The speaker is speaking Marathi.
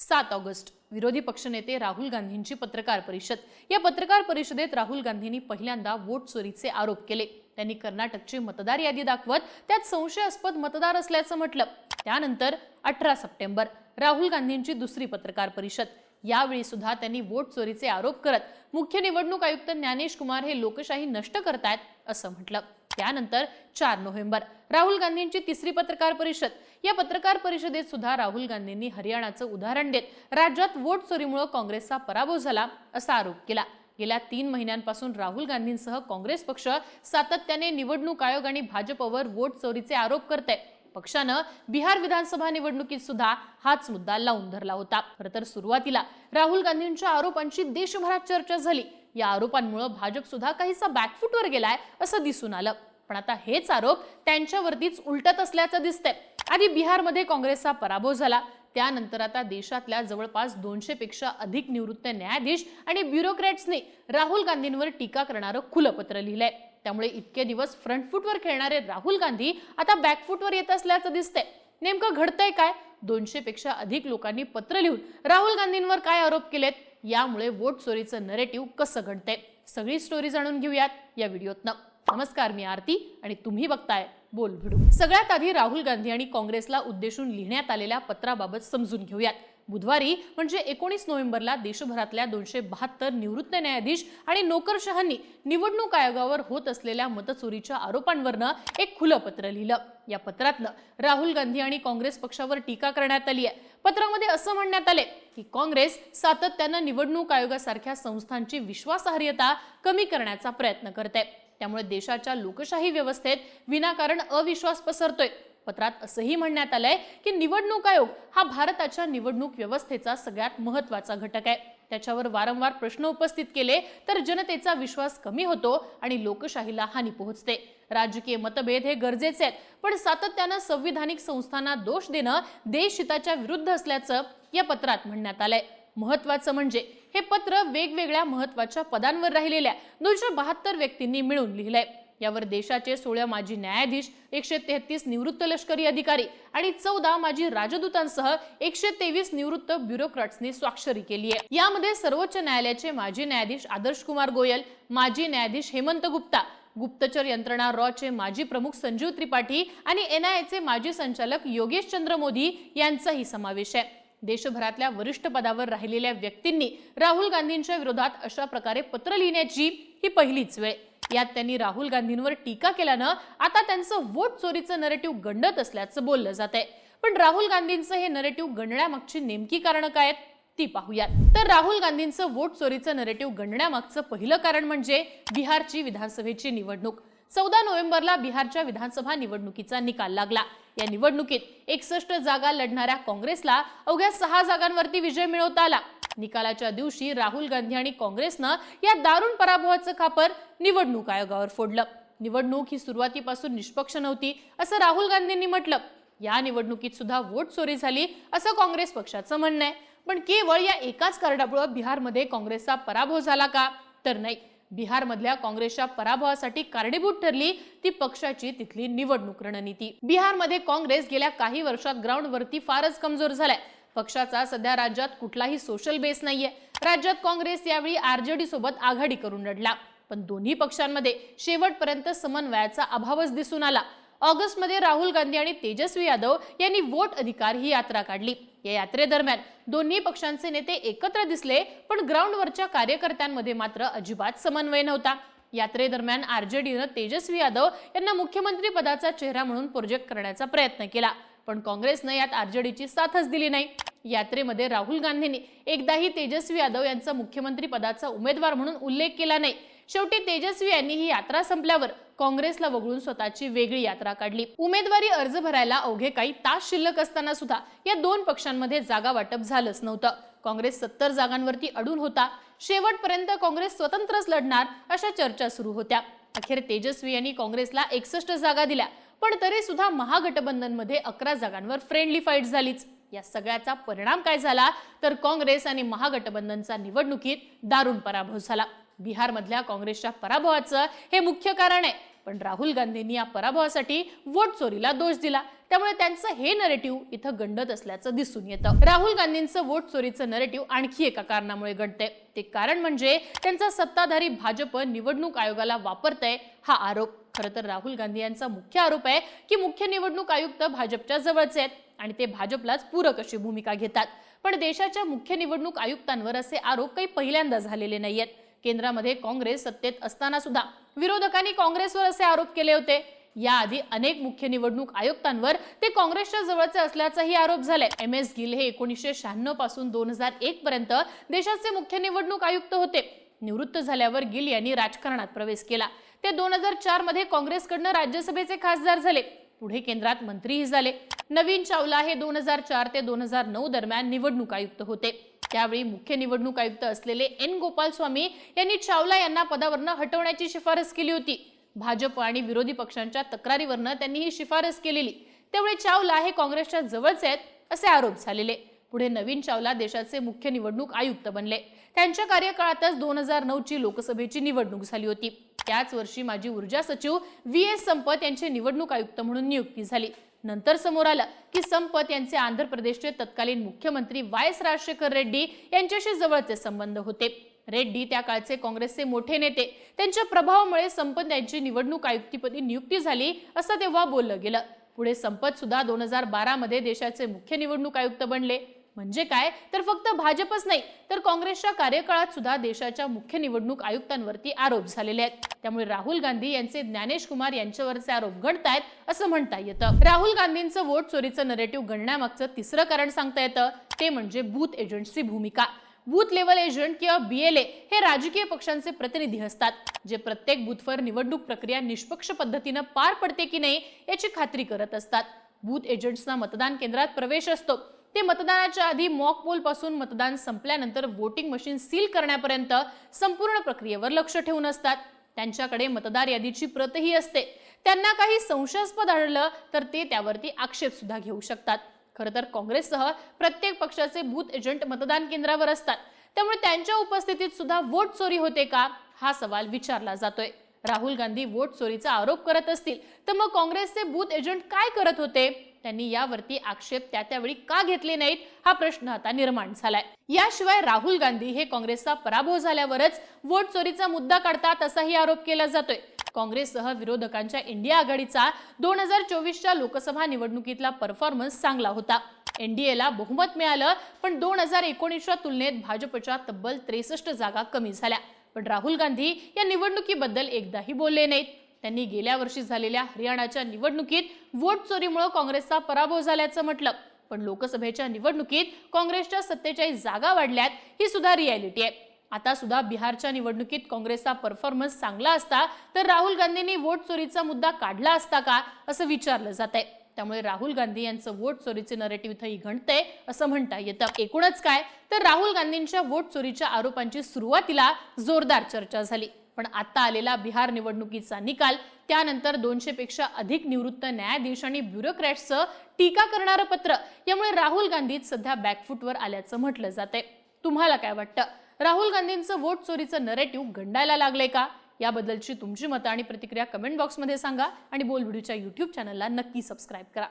सात ऑगस्ट. विरोधी पक्षनेते राहुल गांधींची पत्रकार परिषद. या पत्रकार परिषदेत राहुल गांधींनी पहिल्यांदा वोट चोरीचे आरोप केले. त्यांनी कर्नाटकची मतदार यादी दाखवत त्यात संशयास्पद मतदार असल्याचं म्हटलं. त्यानंतर अठरा सप्टेंबर. राहुल गांधींची दुसरी पत्रकार परिषद. यावेळी सुद्धा त्यांनी वोट चोरीचे आरोप करत मुख्य निवडणूक आयुक्त ज्ञानेश कुमार हे लोकशाही नष्ट करतायत असं म्हटलं. त्यानंतर चार नोव्हेंबर. राहुल गांधींची तिसरी पत्रकार परिषद. या पत्रकार परिषदेत सुद्धा राहुल गांधींनी हरियाणाचं उदाहरण देत राज्यात वोट चोरीमुळे काँग्रेसचा पराभव झाला असा आरोप केला. गेल्या तीन महिन्यांपासून राहुल गांधींसह काँग्रेस पक्ष सातत्याने निवडणूक आयोग आणि भाजपवर वोट चोरीचे आरोप करते पक्षानं बिहार विधानसभा निवडणुकीत सुद्धा हाच मुद्दा लावून धरला होता. खरं तर सुरुवातीला राहुल गांधींच्या आरोपांची देशभरात चर्चा झाली. या आरोपांमुळे भाजप सुद्धा काहीसा बॅकफुटवर गेलाय असं दिसून आलं. पण आता हेच आरोप त्यांच्यावरतीच उलटत असल्याचं दिसतंय. आधी बिहारमध्ये काँग्रेसचा पराभव झाला. त्यानंतर आता देशातल्या जवळपास दोनशे पेक्षा अधिक निवृत्त न्यायाधीश आणि ब्युरोक्रॅट्सने राहुल गांधींवर टीका करणारं खुलं पत्र लिहिलंय. त्यामुळे इतके दिवस फ्रंटफूटवर खेळणारे राहुल गांधी आता बॅकफूटवर येत असल्याचं दिसतंय. नेमकं घडतंय काय? दोनशे पेक्षा अधिक लोकांनी पत्र लिहून राहुल गांधींवर काय आरोप केलेत? यामुळे वोट चोरीचं नरेटिव्ह कसं घडतंय? सगळी स्टोरी जाणून घेऊयात या व्हिडिओतनं. नमस्कार मी आरती आणि तुम्ही बघताय बोल भिडू. सगळ्यात आधी राहुल गांधी आणि काँग्रेसला उद्देशून लिहिण्यात आलेल्या पत्राबाबत समजून घेऊयात. बुधवारी म्हणजे एकोणीस नोव्हेंबरला देशभरातल्या दोनशे बहात्तर निवृत्त न्यायाधीश आणि नोकरशहांनी निवडणूक आयोगावर होत असलेल्या मतचोरीच्या आरोपांवरनं एक खुलं पत्र लिहिलं. या पत्रातनं राहुल गांधी आणि काँग्रेस पक्षावर टीका करण्यात आली आहे. पत्रामध्ये असं म्हणण्यात आले की काँग्रेस सातत्यानं निवडणूक आयोगासारख्या संस्थांची विश्वासार्हता कमी करण्याचा प्रयत्न करते त्यामुळे देशाच्या लोकशाही व्यवस्थेत विनाकारण अविश्वास पसरतोय. पत्रात असंही म्हणण्यात आलंय की निवडणूक आयोग हा भारताच्या निवडणूक व्यवस्थेचा सगळ्यात महत्त्वाचा घटक आहे. त्याच्यावर वारंवार प्रश्न उपस्थित केले तर जनतेचा विश्वास कमी होतो आणि लोकशाहीला हानी पोहोचते. राजकीय मतभेद हे गरजेचे आहेत पण सातत्यानं संविधानिक संस्थांना दोष देणं देशहिताच्या विरुद्ध असल्याचं या पत्रात म्हणण्यात आलंय. महत्वाचं म्हणजे हे पत्र वेगवेगळ्या महत्त्वाच्या पदांवर राहिलेल्या दोनशे बहात्तर व्यक्तींनी मिळून लिहिलंय. यावर देशाचे सोळा माजी न्यायाधीश एकशे तेहतीस निवृत्त लष्करी अधिकारी आणि चौदा माजी राजदूतांसह एकशे तेवीस निवृत्त ब्युरोक्रॅट्सनी स्वाक्षरी केली आहे यामध्ये सर्वोच्च न्यायालयाचे माजी न्यायाधीश आदर्श कुमार गोयल माजी न्यायाधीश हेमंत गुप्ता गुप्तचर यंत्रणा रॉचे माजी प्रमुख संजीव त्रिपाठी आणि एनआयएचे माजी संचालक योगेश चंद्र मोदी यांचाही समावेश आहे. देशभरातल्या वरिष्ठ पदावर राहिलेल्या व्यक्तींनी राहुल गांधींच्या विरोधात अशा प्रकारे पत्र लिहिण्याची ही पहिलीच वेळ. यात त्यांनी राहुल गांधींवर टीका केल्यानं आता त्यांचं वोट चोरीचं नरेटिव्ह गंडत असल्याचं बोललं जात आहे पण राहुल गांधींचं हे नरेटिव्ह गणण्यामागची नेमकी कारणं काय आहेत ती पाहूयात. तर राहुल गांधींचं वोट चोरीचं नरेटिव्ह गणण्यामागचं पहिलं कारण म्हणजे बिहारची विधानसभेची निवडणूक. चौदा नोव्हेंबरला बिहारच्या विधानसभा निवडणुकीचा निकाल लागला. या निवडणुकीत एकसष्ट जागा लढणाऱ्या काँग्रेसला अवघ्या सहा जागांवरती विजय मिळवता आला. निकालाच्या दिवशी राहुल गांधी आणि काँग्रेसनं या दारुण पराभवाचं खापर निवडणूक आयोगावर फोडलं. निवडणूक ही सुरुवातीपासून निष्पक्ष नव्हती असं राहुल गांधींनी म्हटलं. या निवडणुकीत सुद्धा वोट चोरी झाली असं काँग्रेस पक्षाचं म्हणणं आहे. पण केवळ या एकाच कारणामुळे बिहारमध्ये काँग्रेसचा पराभव झाला का? तर नाही. बिहारमधल्या काँग्रेसच्या पराभवासाठी कारणीभूत ठरली ती पक्षाची तिथली निवडणूक रणनीती. बिहारमध्ये काँग्रेस गेल्या काही वर्षात ग्राउंडवरती फारच कमजोर झालाय. पक्षाचा सध्या राज्यात कुठलाही सोशल बेस नाहीये. राज्यात काँग्रेस यावेळी आरजेडी सोबत आघाडी करून लढला. पण दोन्ही पक्षांमध्ये शेवटपर्यंत समन्वयाचा अभावच दिसून आला. ऑगस्टमध्ये राहुल गांधी आणि तेजस्वी यादव यांनी वोट अधिकार ही यात्रा काढली. या यात्रेदरम्यान दोन्ही पक्षांचे नेते एकत्र दिसले पण ग्राउंडवरच्या कार्यकर्त्यांमध्ये मात्र अजिबात समन्वय नव्हता. यात्रेदरम्यान आरजेडीनं तेजस्वी यादव यांना मुख्यमंत्री पदाचा चेहरा म्हणून प्रोजेक्ट करण्याचा प्रयत्न केला पण काँग्रेसनं यात आरजेडीची साथच दिली नाही. यात्रेमध्ये राहुल गांधींनी एकदाही तेजस्वी यादव यांचा मुख्यमंत्री पदाचा उमेदवार म्हणून उल्लेख केला नाही. शेवटी तेजस्वी यांनी ही यात्रा संपल्यावर काँग्रेसला वगळून स्वतःची वेगळी यात्रा काढली. उमेदवारी अर्ज भरायला अवघे काही तास शिल्लक असताना सुद्धा या दोन पक्षांमध्ये जागा वाटप झालंच नव्हतं. काँग्रेस सत्तर जागांवरती अडून होता. शेवटपर्यंत काँग्रेस स्वतंत्रच लढणार अशा चर्चा सुरू होत्या. अखेर तेजस्वी यांनी काँग्रेसला एकसष्ट जागा दिल्या पण तरी सुद्धा महागठबंधनमध्ये अकरा जागांवर फ्रेंडली फाईट झालीच. या सगळ्याचा परिणाम काय झाला? तर काँग्रेस आणि महागठबंधनचा निवडणुकीत दारुण पराभव झाला. बिहारमधल्या काँग्रेसच्या पराभवाचं हे मुख्य कारण आहे. पण राहुल गांधींनी या पराभवासाठी वोट चोरीला दोष दिला. त्यामुळे त्यांचं हे नरेटिव्ह इथं गंडत असल्याचं दिसून येतं. राहुल गांधींचं वोट चोरीचं नरेटिव्ह आणखी एका कारणामुळे गणते ते कारण म्हणजे त्यांचा सत्ताधारी भाजप निवडणूक आयोगाला वापरतय हा आरोप. खरं तर राहुल गांधी यांचा मुख्य आरोप आहे की मुख्य निवडणूक आयुक्त भाजपच्या जवळचे आहेत आणि ते भाजपलाच पूरक अशी भूमिका घेतात. पण देशाच्या मुख्य निवडणूक आयुक्तांवर असे आरोप काही पहिल्यांदा झालेले नाहीयेत. केंद्रामध्ये काँग्रेस सत्तेत असताना सुद्धा विरोधकांनी काँग्रेसवर असे आरोप केले होते. याआधी अनेक मुख्य निवडणूक आयुक्तांवर ते काँग्रेसच्या जवळचे असल्याचाही आरोप झालाय एम. एस. गिल हे एकोणीसशे शहाण्णवपासून दोन हजार एक पर्यंत देशाचे मुख्य निवडणूक आयुक्त होते. निवृत्त झाल्यावर गिल यांनी राजकारणात प्रवेश केला. ते दोन हजार चारमध्ये काँग्रेसकडनं राज्यसभेचे खासदार झाले. पुढे केंद्रात मंत्रीही झाले. नवीन चावला हे दोन हजार चार ते दोन हजार नऊ दरम्यान निवडणूक आयुक्त होते. त्यावेळी मुख्य निवडणूक आयुक्त असलेले एन. गोपालस्वामी यांनी चावला यांना पदावरनं हटवण्याची शिफारस केली होती. भाजप आणि विरोधी पक्षांच्या तक्रारीवरनं त्यांनी ही शिफारस केलेली. त्यामुळे चावला हे काँग्रेसच्या जवळचे आहेत असे आरोप झालेले. पुढे नवीन चावला देशाचे मुख्य निवडणूक आयुक्त बनले. त्यांच्या कार्यकाळातच दोन हजार नऊ ची लोकसभेची निवडणूक झाली होती. त्याच वर्षी माजी ऊर्जा सचिव व्ही एस संपत यांची निवडणूक आयुक्त म्हणून नियुक्ती झाली. नंतर समोर आलं की संपत यांचे आंध्र प्रदेशचे तत्कालीन मुख्यमंत्री वाय एस राजशेखर रेड्डी यांच्याशी जवळचे संबंध होते. रेड्डी त्या काळचे काँग्रेसचे मोठे नेते. त्यांच्या प्रभावामुळे संपत यांची निवडणूक आयुक्तीपदी नियुक्ती झाली असं तेव्हा बोललं गेलं. पुढे संपत सुद्धा दोन हजार बारामध्ये देशाचे मुख्य निवडणूक आयुक्त बनले. म्हणजे काय? तर फक्त भाजपच नाही तर काँग्रेसच्या कार्यकाळात सुद्धा देशाच्या मुख्य निवडणूक आयुक्तांवरती आरोप झालेले आहेत. त्यामुळे राहुल गांधी यांचे ज्ञानेश कुमार यांच्यावरचे आरोप घडतायत असं म्हणता येतं. राहुल गांधींचं वोट चोरीचं नरेटिव्ह घडण्यामागचं तिसरं कारण सांगता येतं ते म्हणजे बूथ एजंटची भूमिका. बूथ लेवल एजंट किंवा बीएलए हे राजकीय पक्षांचे प्रतिनिधी असतात जे प्रत्येक बूथवर निवडणूक प्रक्रिया निष्पक्ष पद्धतीनं पार पडते की नाही याची खात्री करत असतात. बूथ एजंट्सना मतदान केंद्रात प्रवेश असतो. ते मतदानाच्या आधी मॉक पोलपासून मतदान संपल्यानंतर वोटिंग मशीन सील करण्यापर्यंत संपूर्ण प्रक्रियेवर लक्ष ठेवून असतात. त्यांच्याकडे मतदार यादीची प्रतही असते. त्यांना काही संशयास्पद आढळलं तर ते त्यावरती आक्षेप सुद्धा घेऊ शकतात. खरं तर काँग्रेससह प्रत्येक पक्षाचे बूथ एजंट मतदान केंद्रावर असतात. त्यामुळे त्यांच्या उपस्थितीत सुद्धा वोट चोरी होते का? हा सवाल विचारला जातोय. राहुल गांधी वोट चोरीचा आरोप करत असतील तर मग काँग्रेसचे बूथ एजंट काय करत होते? त्यांनी यावरती आक्षेप त्या त्यावेळी का घेतले नाहीत हा प्रश्न आता निर्माण झालाय. याशिवाय राहुल गांधी हे काँग्रेसचा पराभव झाल्यावरच वोट चोरीचा मुद्दा काढतात असाही आरोप केला जातोय. काँग्रेससह विरोधकांच्या इंडिया आघाडीचा दोन हजार चोवीसच्या लोकसभा निवडणुकीतला परफॉर्मन्स चांगला होता. एनडीएला बहुमत मिळालं पण दोन हजार एकोणीसच्या तुलनेत भाजपच्या तब्बल त्रेसष्ट जागा कमी झाल्या. पण राहुल गांधी या निवडणुकीबद्दल एकदाही बोलले नाहीत. त्यांनी गेल्या वर्षी झालेल्या हरियाणाच्या निवडणुकीत वोट चोरीमुळे काँग्रेसचा पराभव झाल्याचं म्हटलं. पण लोकसभेच्या निवडणुकीत काँग्रेसच्या सत्तेचाळीस जागा वाढल्यात ही सुद्धा रियालिटी आहे. आता सुद्धा बिहारच्या निवडणुकीत काँग्रेसचा परफॉर्मन्स चांगला असता तर राहुल गांधींनी वोट चोरीचा मुद्दा काढला असता का असं विचारलं जात आहे त्यामुळे राहुल गांधी यांचं वोट चोरीचे नरेटिव्ह इथंही घडतंय असं म्हणता येतं. एकूणच काय तर राहुल गांधींच्या वोट चोरीच्या आरोपांची सुरुवातीला जोरदार चर्चा झाली. पण आता आलेला बिहार निवडणुकीचा निकाल त्यानंतर दोनशेपेक्षा अधिक निवृत्त न्यायाधीश आणि ब्युरोक्रॅट्सचं टीका करणारं पत्र. यामुळे राहुल गांधीत सध्या बॅकफुटवर आल्याचं म्हटलं जातंय. तुम्हाला काय वाटतं? राहुल गांधींचं वोट चोरीचं नरेटिव्ह गंडायला लागलंय का? याबद्दलची तुमची मतं आणि प्रतिक्रिया कमेंट बॉक्समध्ये सांगा आणि बोल व्हिडिओच्या युट्यूब चॅनलला नक्की सबस्क्राईब करा.